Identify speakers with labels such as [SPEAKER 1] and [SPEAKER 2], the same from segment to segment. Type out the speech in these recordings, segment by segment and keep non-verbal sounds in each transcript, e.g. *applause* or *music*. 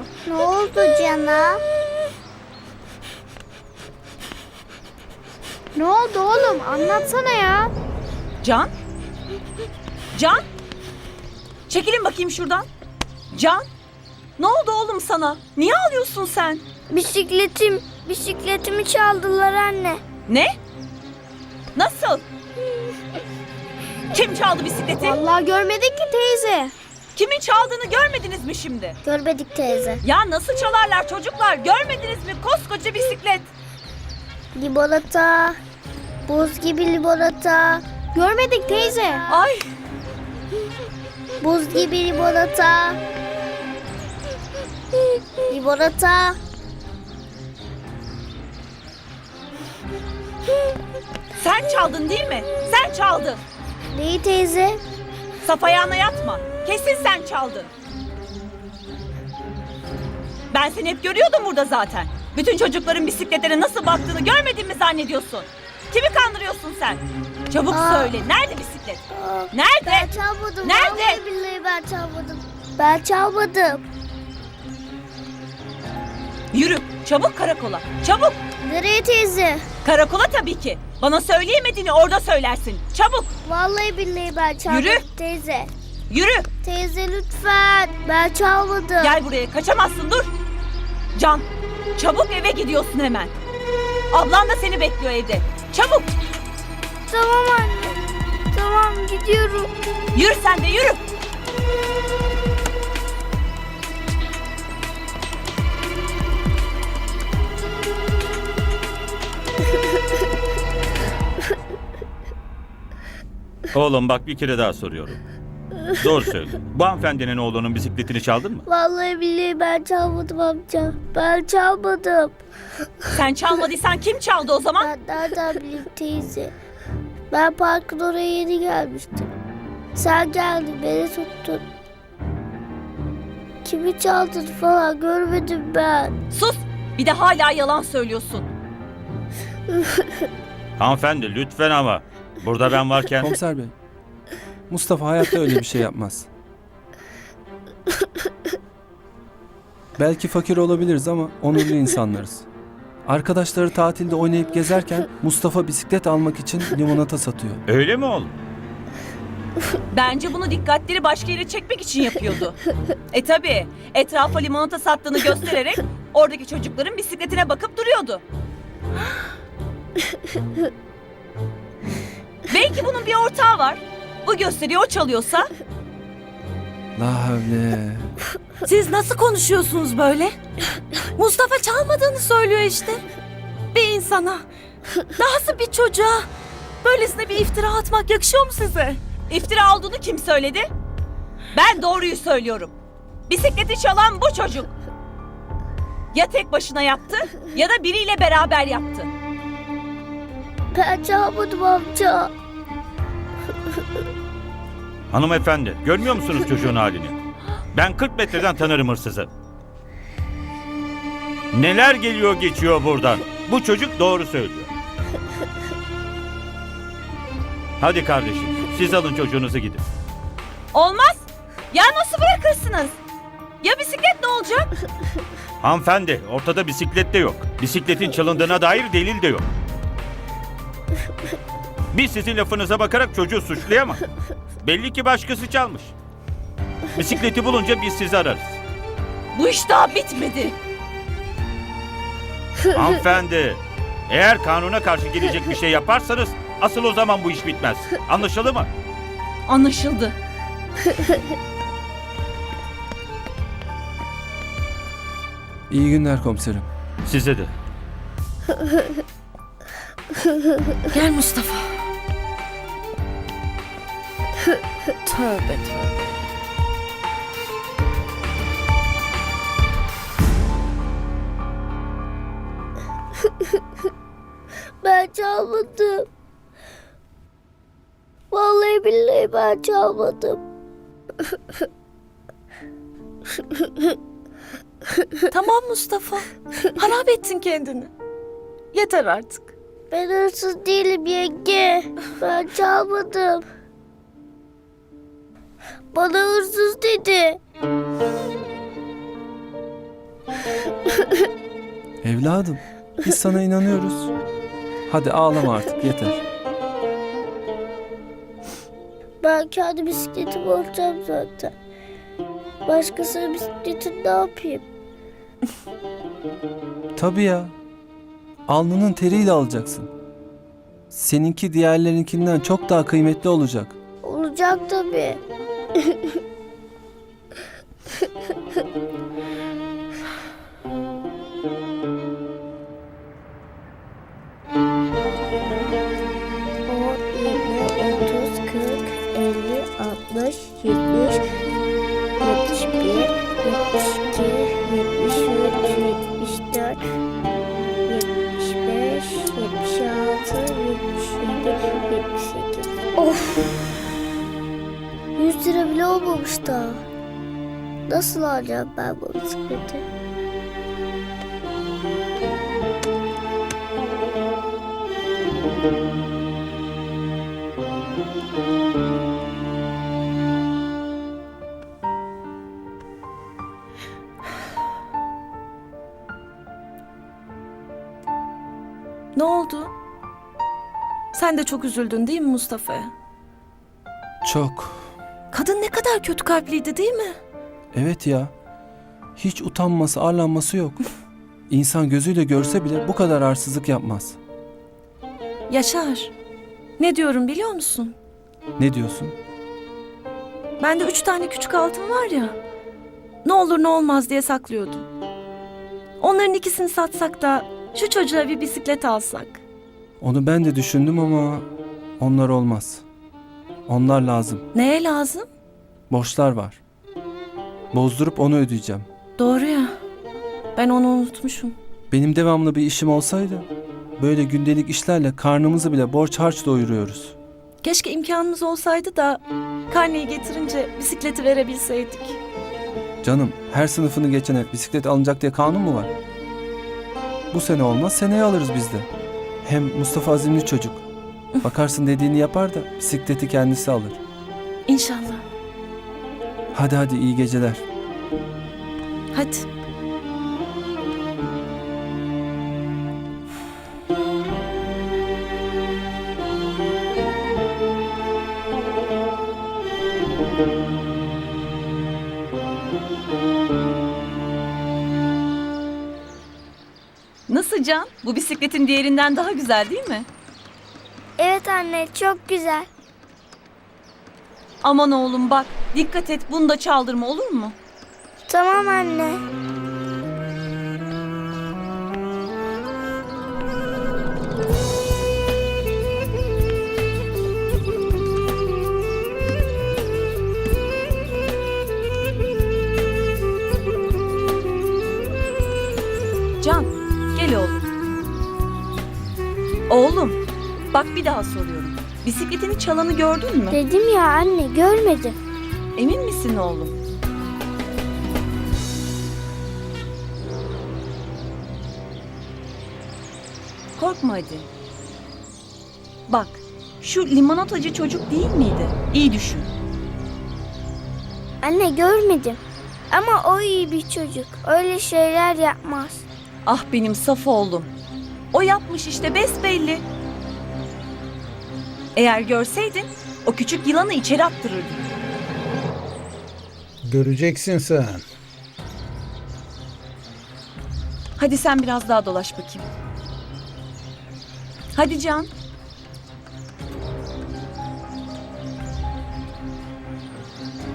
[SPEAKER 1] oldu?
[SPEAKER 2] Ne oldu Cana?
[SPEAKER 1] Ne oldu oğlum? Anlatsana ya.
[SPEAKER 3] Can? Can? Çekilin bakayım şuradan. Can? Ne oldu oğlum sana? Niye ağlıyorsun sen?
[SPEAKER 2] Bisikletim, bisikletimi çaldılar anne.
[SPEAKER 3] Ne? Nasıl? *laughs* Kim çaldı bisikleti?
[SPEAKER 1] Vallahi görmedik ki teyze.
[SPEAKER 3] Kimin çaldığını görmediniz mi şimdi?
[SPEAKER 2] Görmedik teyze.
[SPEAKER 3] Ya nasıl çalarlar çocuklar? Görmediniz mi? Koskoca bisiklet.
[SPEAKER 2] Limonata, buz gibi limonata,
[SPEAKER 1] Görmedik teyze.
[SPEAKER 3] Ay
[SPEAKER 2] buz gibi limonata. Limonata.
[SPEAKER 3] sen çaldın değil mi? Sen çaldın.
[SPEAKER 2] Neyi teyze?
[SPEAKER 3] Saf ayağına yatma. Kesin sen çaldın. Ben seni hep görüyordum burada zaten. Bütün çocukların bisikletlere nasıl baktığını görmedin mi zannediyorsun? Kimi kandırıyorsun sen? Çabuk
[SPEAKER 2] Aa.
[SPEAKER 3] söyle. Nerede bisiklet?
[SPEAKER 2] Aa,
[SPEAKER 3] Nerede?
[SPEAKER 2] Ben çalmadım.
[SPEAKER 3] Nerede?
[SPEAKER 2] Vallahi billahi ben çalmadım. Ben çalmadım.
[SPEAKER 3] Yürü. Çabuk karakola. Çabuk.
[SPEAKER 2] Nereye teyze?
[SPEAKER 3] Karakola tabii ki. Bana söyleyemediğini orada söylersin. Çabuk.
[SPEAKER 2] Vallahi billahi ben çalmadım
[SPEAKER 3] Yürü.
[SPEAKER 2] teyze.
[SPEAKER 3] Yürü.
[SPEAKER 2] Teyze lütfen. Ben çalmadım.
[SPEAKER 3] Gel buraya. Kaçamazsın. Dur. Can. Çabuk eve gidiyorsun hemen. Ablan da seni bekliyor evde. Çabuk.
[SPEAKER 2] Tamam anne. Tamam gidiyorum.
[SPEAKER 3] Yürü sen de yürü.
[SPEAKER 4] Oğlum bak bir kere daha soruyorum. Doğru söyle. Bu hanımefendinin oğlunun bisikletini çaldın mı?
[SPEAKER 2] Vallahi billahi ben çalmadım amca. Ben çalmadım.
[SPEAKER 3] Sen çalmadıysan kim çaldı o zaman?
[SPEAKER 2] Ben nereden bileyim teyze? Ben parkın oraya yeni gelmiştim. Sen geldin beni tuttun. Kimi çaldın falan görmedim ben.
[SPEAKER 3] Sus. Bir de hala yalan söylüyorsun. *laughs*
[SPEAKER 4] Hanımefendi lütfen ama. Burada ben varken...
[SPEAKER 5] Komiser bey. Mustafa hayatta öyle bir şey yapmaz. Belki fakir olabiliriz ama onurlu insanlarız. Arkadaşları tatilde oynayıp gezerken Mustafa bisiklet almak için limonata satıyor.
[SPEAKER 4] Öyle mi oğlum?
[SPEAKER 3] Bence bunu dikkatleri başka yere çekmek için yapıyordu. E tabi etrafa limonata sattığını göstererek oradaki çocukların bisikletine bakıp duruyordu. Belki bunun bir ortağı var. Bu gösteriyi o çalıyorsa
[SPEAKER 5] La havle.
[SPEAKER 6] Siz nasıl konuşuyorsunuz böyle? Mustafa çalmadığını söylüyor işte. Bir insana, dahası bir çocuğa böylesine bir iftira atmak yakışıyor mu size?
[SPEAKER 3] iftira olduğunu kim söyledi? Ben doğruyu söylüyorum. Bisikleti çalan bu çocuk. Ya tek başına yaptı ya da biriyle beraber yaptı.
[SPEAKER 2] Ben çalmadım amca.
[SPEAKER 4] Hanımefendi görmüyor musunuz çocuğun halini? Ben 40 metreden tanırım hırsızı. Neler geliyor geçiyor buradan. Bu çocuk doğru söylüyor. Hadi kardeşim siz alın çocuğunuzu gidin.
[SPEAKER 3] Olmaz. Ya nasıl bırakırsınız? Ya bisiklet ne olacak?
[SPEAKER 4] Hanımefendi ortada bisiklet de yok. Bisikletin çalındığına dair delil de yok. Biz sizin lafınıza bakarak çocuğu suçlayamam. *laughs* Belli ki başkası çalmış. Bisikleti bulunca biz sizi ararız.
[SPEAKER 3] Bu iş daha bitmedi. *laughs*
[SPEAKER 4] Hanımefendi, eğer kanuna karşı gelecek bir şey yaparsanız asıl o zaman bu iş bitmez. Anlaşıldı mı?
[SPEAKER 3] Anlaşıldı. *laughs*
[SPEAKER 5] İyi günler komiserim.
[SPEAKER 4] Size de.
[SPEAKER 6] Gel Mustafa. Tövbe tövbe. *laughs*
[SPEAKER 2] Ben çalmadım. Vallahi billahi ben çalmadım. *laughs*
[SPEAKER 6] Tamam Mustafa. Harap ettin kendini. Yeter artık.
[SPEAKER 2] Ben hırsız değilim yenge. Ben çalmadım. Bana hırsız dedi.
[SPEAKER 5] Evladım, biz sana inanıyoruz. Hadi ağlama artık yeter.
[SPEAKER 2] Ben kendi bisikletimi alacağım zaten. Başkasının bisikletini ne yapayım?
[SPEAKER 5] Tabii ya. Alnının teriyle alacaksın. Seninki diğerlerinkinden çok daha kıymetli olacak.
[SPEAKER 2] Olacak tabii o 20, 30, 40, 50, 60, 70, olmamış daha. Nasıl alacağım ben bu bisikleti?
[SPEAKER 6] Ne oldu? Sen de çok üzüldün değil mi Mustafa'ya?
[SPEAKER 5] Çok.
[SPEAKER 6] Kadar kötü kalpliydi değil mi?
[SPEAKER 5] Evet ya. Hiç utanması, arlanması yok. İnsan gözüyle görse bile bu kadar arsızlık yapmaz.
[SPEAKER 6] Yaşar. Ne diyorum biliyor musun?
[SPEAKER 5] Ne diyorsun?
[SPEAKER 6] Bende üç tane küçük altın var ya. Ne olur ne olmaz diye saklıyordum. Onların ikisini satsak da şu çocuğa bir bisiklet alsak.
[SPEAKER 5] Onu ben de düşündüm ama onlar olmaz. Onlar lazım.
[SPEAKER 6] Neye lazım?
[SPEAKER 5] Borçlar var. Bozdurup onu ödeyeceğim.
[SPEAKER 6] Doğru ya. Ben onu unutmuşum.
[SPEAKER 5] Benim devamlı bir işim olsaydı böyle gündelik işlerle karnımızı bile borç harç doyuruyoruz.
[SPEAKER 6] Keşke imkanımız olsaydı da karneyi getirince bisikleti verebilseydik.
[SPEAKER 5] Canım her sınıfını geçene bisiklet alınacak diye kanun mu var? Bu sene olmaz seneye alırız biz de. Hem Mustafa azimli çocuk. Bakarsın dediğini yapar da bisikleti kendisi alır.
[SPEAKER 6] İnşallah.
[SPEAKER 5] Hadi hadi iyi geceler.
[SPEAKER 6] Hadi.
[SPEAKER 3] Nasıl Can? Bu bisikletin diğerinden daha güzel değil mi?
[SPEAKER 2] Evet anne çok güzel.
[SPEAKER 3] Aman oğlum bak. Dikkat et bunu da çaldırma olur mu?
[SPEAKER 2] Tamam anne.
[SPEAKER 3] Can gel oğlum. Oğlum bak bir daha soruyorum. Bisikletini çalanı gördün mü?
[SPEAKER 2] Dedim ya anne görmedim.
[SPEAKER 3] Emin misin oğlum? Korkma hadi. Bak, şu limonatacı çocuk değil miydi? İyi düşün.
[SPEAKER 2] Anne görmedim. Ama o iyi bir çocuk. Öyle şeyler yapmaz.
[SPEAKER 3] Ah benim saf oğlum. O yapmış işte besbelli. Eğer görseydin o küçük yılanı içeri attırırdın.
[SPEAKER 7] Göreceksin sen.
[SPEAKER 3] Hadi sen biraz daha dolaş bakayım. Hadi Can.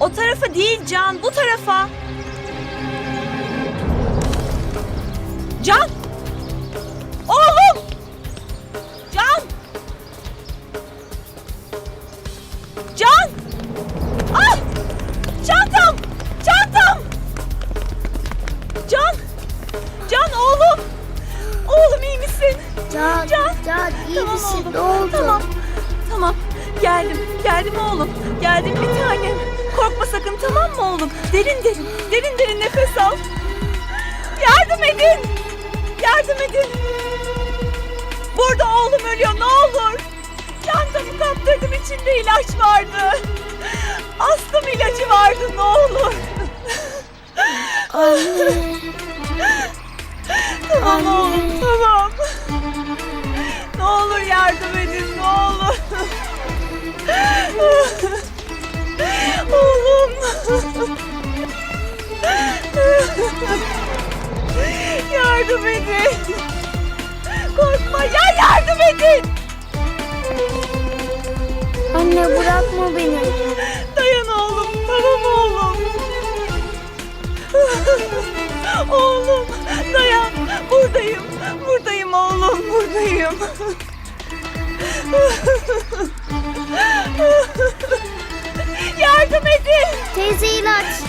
[SPEAKER 3] O tarafa değil Can, bu tarafa. Can! Tamam mı oğlum? Derin derin. Derin derin nefes al. Yardım edin. Yardım edin. Burada oğlum ölüyor ne olur. Çantamı kaptırdım içinde ilaç vardı. Astım ilacı vardı ne olur.
[SPEAKER 2] Anne.
[SPEAKER 3] Tamam oğlum tamam. Ne olur yardım edin ne olur. Oğlum.
[SPEAKER 2] Bırakma beni.
[SPEAKER 3] Dayan oğlum tamam oğlum. Oğlum dayan buradayım buradayım oğlum buradayım. Yardım edin.
[SPEAKER 2] Teyze ilaç.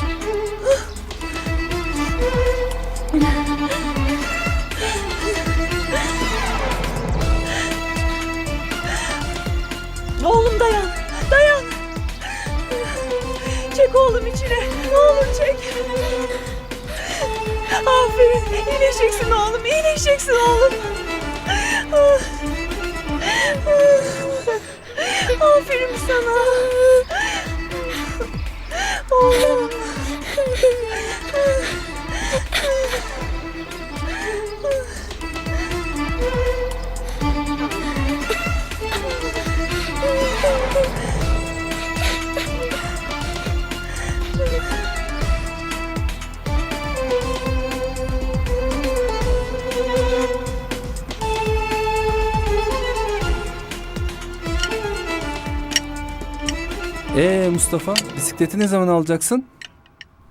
[SPEAKER 3] İyileşeceksin oğlum.
[SPEAKER 5] Mustafa bisikleti ne zaman alacaksın?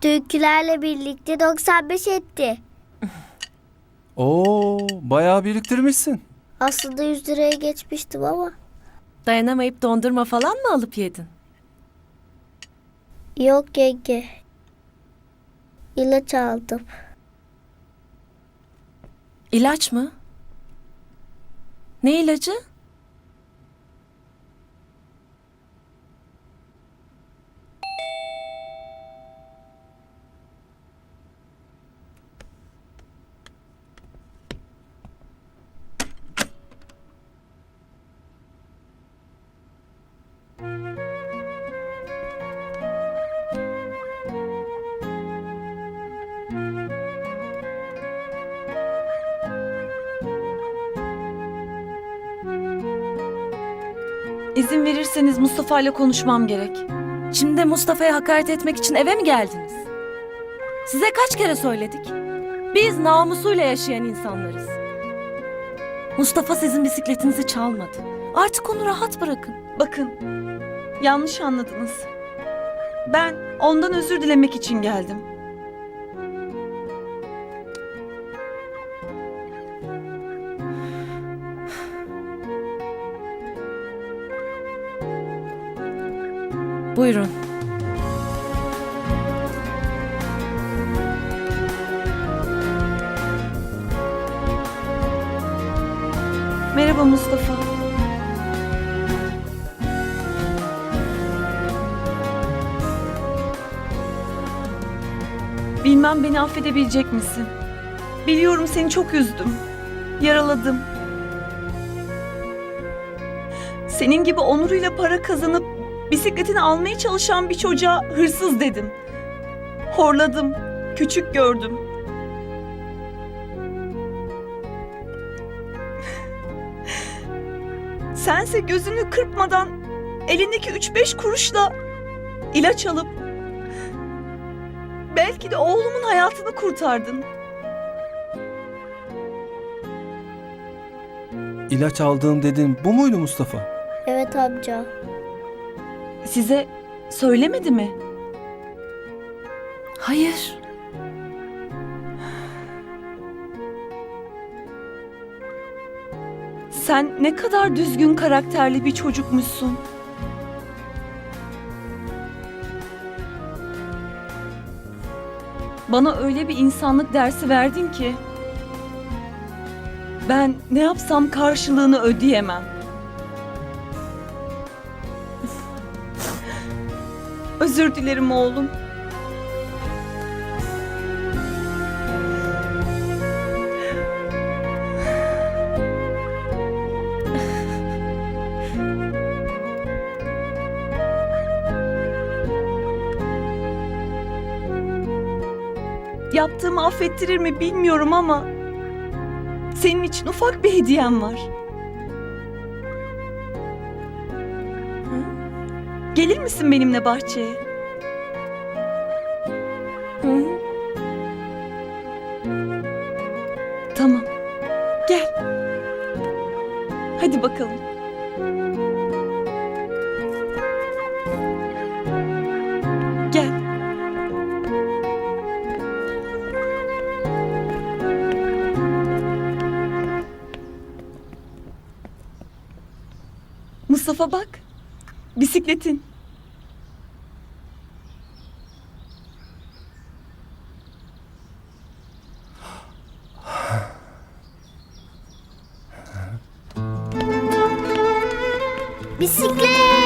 [SPEAKER 2] Türkülerle birlikte 95 etti. *laughs*
[SPEAKER 5] Oo bayağı biriktirmişsin.
[SPEAKER 2] Aslında 100 liraya geçmiştim ama.
[SPEAKER 6] Dayanamayıp dondurma falan mı alıp yedin?
[SPEAKER 2] Yok yenge. İlaç aldım.
[SPEAKER 6] İlaç mı? Ne ilacı? İzin verirseniz Mustafa ile konuşmam gerek. Şimdi Mustafa'ya hakaret etmek için eve mi geldiniz? Size kaç kere söyledik? Biz namusuyla yaşayan insanlarız. Mustafa sizin bisikletinizi çalmadı. Artık onu rahat bırakın.
[SPEAKER 3] Bakın, yanlış anladınız. Ben ondan özür dilemek için geldim.
[SPEAKER 6] Buyurun.
[SPEAKER 3] Merhaba Mustafa. Bilmem beni affedebilecek misin? Biliyorum seni çok üzdüm. Yaraladım. Senin gibi onuruyla para kazanıp bisikletini almaya çalışan bir çocuğa hırsız dedim. Horladım, küçük gördüm. Sense gözünü kırpmadan elindeki üç beş kuruşla ilaç alıp belki de oğlumun hayatını kurtardın.
[SPEAKER 5] İlaç aldığım dedin bu muydu Mustafa?
[SPEAKER 2] Evet amca.
[SPEAKER 3] Size söylemedi mi?
[SPEAKER 6] Hayır.
[SPEAKER 3] Sen ne kadar düzgün karakterli bir çocukmuşsun. Bana öyle bir insanlık dersi verdin ki ben ne yapsam karşılığını ödeyemem. Özür dilerim oğlum. Yaptığımı affettirir mi bilmiyorum ama Senin için ufak bir hediyem var. Gelir misin benimle bahçeye? Hı? Tamam. Gel. Hadi bakalım. Gel. Mustafa bak. Bisikletin.
[SPEAKER 2] Bisiklet.